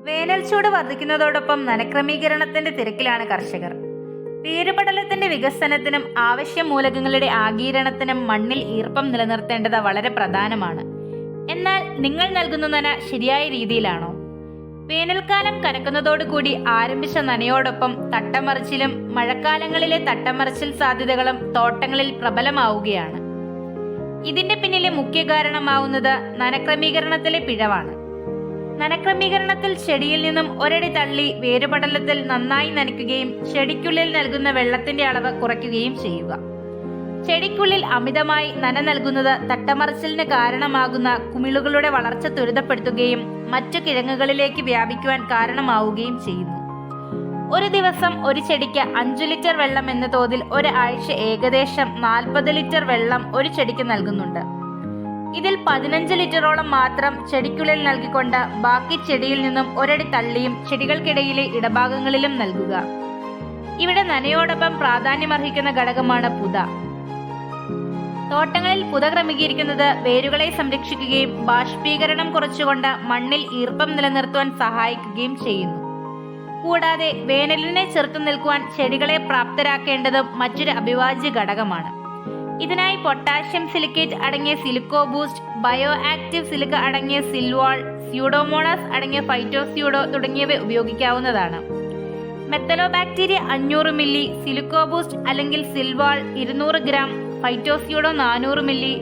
വേനൽ ചൂട് വർദ്ധിക്കുന്നതോടൊപ്പം നനക്രമീകരണത്തിന്റെ തിരക്കിലാണ് കർഷകർ. പേരുപടലത്തിന്റെ വികസനത്തിനും ആവശ്യ മൂലകങ്ങളുടെ ആഗീരണത്തിനും മണ്ണിൽ ഈർപ്പം നിലനിർത്തേണ്ടത് വളരെ പ്രധാനമാണ്. എന്നാൽ നിങ്ങൾ നൽകുന്ന നന ശരിയായ രീതിയിലാണോ? വേനൽക്കാലം കനക്കുന്നതോടുകൂടി ആരംഭിച്ച നനയോടൊപ്പം തട്ടമറിച്ചിലും മഴക്കാലങ്ങളിലെ തട്ടമറിച്ചിൽ സാധ്യതകളും തോട്ടങ്ങളിൽ പ്രബലമാവുകയാണ്. ഇതിന്റെ പിന്നിലെ മുഖ്യ കാരണമാവുന്നത് നനക്രമീകരണത്തിലെ പിഴവാണ്. നനക്രമീകരണത്തിൽ ചെടിയിൽ നിന്നും ഒരടി തള്ളി വേരുപടലത്തിൽ നന്നായി നനയ്ക്കുകയും ചെടിക്കുള്ളിൽ നൽകുന്ന വെള്ളത്തിന്റെ അളവ് കുറയ്ക്കുകയും ചെയ്യുക. ചെടിക്കുള്ളിൽ അമിതമായി നന നൽകുന്നത് തട്ടമറിച്ചിലിന് കാരണമാകുന്ന കുമിളുകളുടെ വളർച്ച ത്വരിതപ്പെടുത്തുകയും മറ്റു കിഴങ്ങുകളിലേക്ക് വ്യാപിക്കുവാൻ കാരണമാവുകയും ചെയ്യുന്നു. ഒരു ദിവസം ഒരു ചെടിക്ക് അഞ്ചു ലിറ്റർ വെള്ളം എന്ന തോതിൽ ഒരാഴ്ച ഏകദേശം നാൽപ്പത് ലിറ്റർ വെള്ളം ഒരു ചെടിക്ക് നൽകുന്നുണ്ട്. ഇതിൽ പതിനഞ്ച് ലിറ്ററോളം മാത്രം ചെടിക്കുള്ളിൽ നൽകിക്കൊണ്ട് ബാക്കി ചെടിയിൽ നിന്നും ഒരടി തള്ളിയും ചെടികൾക്കിടയിലെ ഇടഭാഗങ്ങളിലും നൽകുക. ഇവിടെ നനയോടൊപ്പം പ്രാധാന്യമർഹിക്കുന്ന ഘടകമാണ് പുത. തോട്ടങ്ങളിൽ പുത ക്രമീകരിക്കുന്നത് വേരുകളെ സംരക്ഷിക്കുകയും ബാഷ്പീകരണം കുറച്ചുകൊണ്ട് മണ്ണിൽ ഈർപ്പം നിലനിർത്തുവാൻ സഹായിക്കുകയും ചെയ്യുന്നു. കൂടാതെ വേനലിനെ ചെറുത്തു നിൽക്കുവാൻ ചെടികളെ പ്രാപ്തരാക്കേണ്ടതും മറ്റൊരു അഭിവാജ്യ ഘടകമാണ്. ഇതിനായി പൊട്ടാഷ്യം സിലിക്കേറ്റ് അടങ്ങിയ silico boost bio active silica അടങ്ങിയ സിൽവാൾ സ്യൂഡോമോണാസ് അടങ്ങിയ ഫൈറ്റോസ്യൂഡോ തുടങ്ങിയവ ഉപയോഗിക്കാവുന്നതാണ്. മെത്തലോബാക്ടീരിയ അഞ്ഞൂറ് മില്ലി സിലിക്കോ ബൂസ്റ്റ് അല്ലെങ്കിൽ സിൽവാൾ ഇരുന്നൂറ് ഗ്രാം ഫൈറ്റോസ്യൂഡോ നാനൂറ് മില്ലി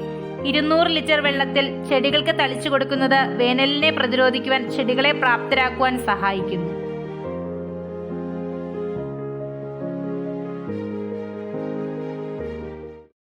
ഇരുന്നൂറ് ലിറ്റർ വെള്ളത്തിൽ ചെടികൾക്ക് തളിച്ചു കൊടുക്കുന്നത് വേനലിനെ പ്രതിരോധിക്കുവാൻ ചെടികളെ പ്രാപ്തരാക്കുവാൻ സഹായിക്കുന്നു.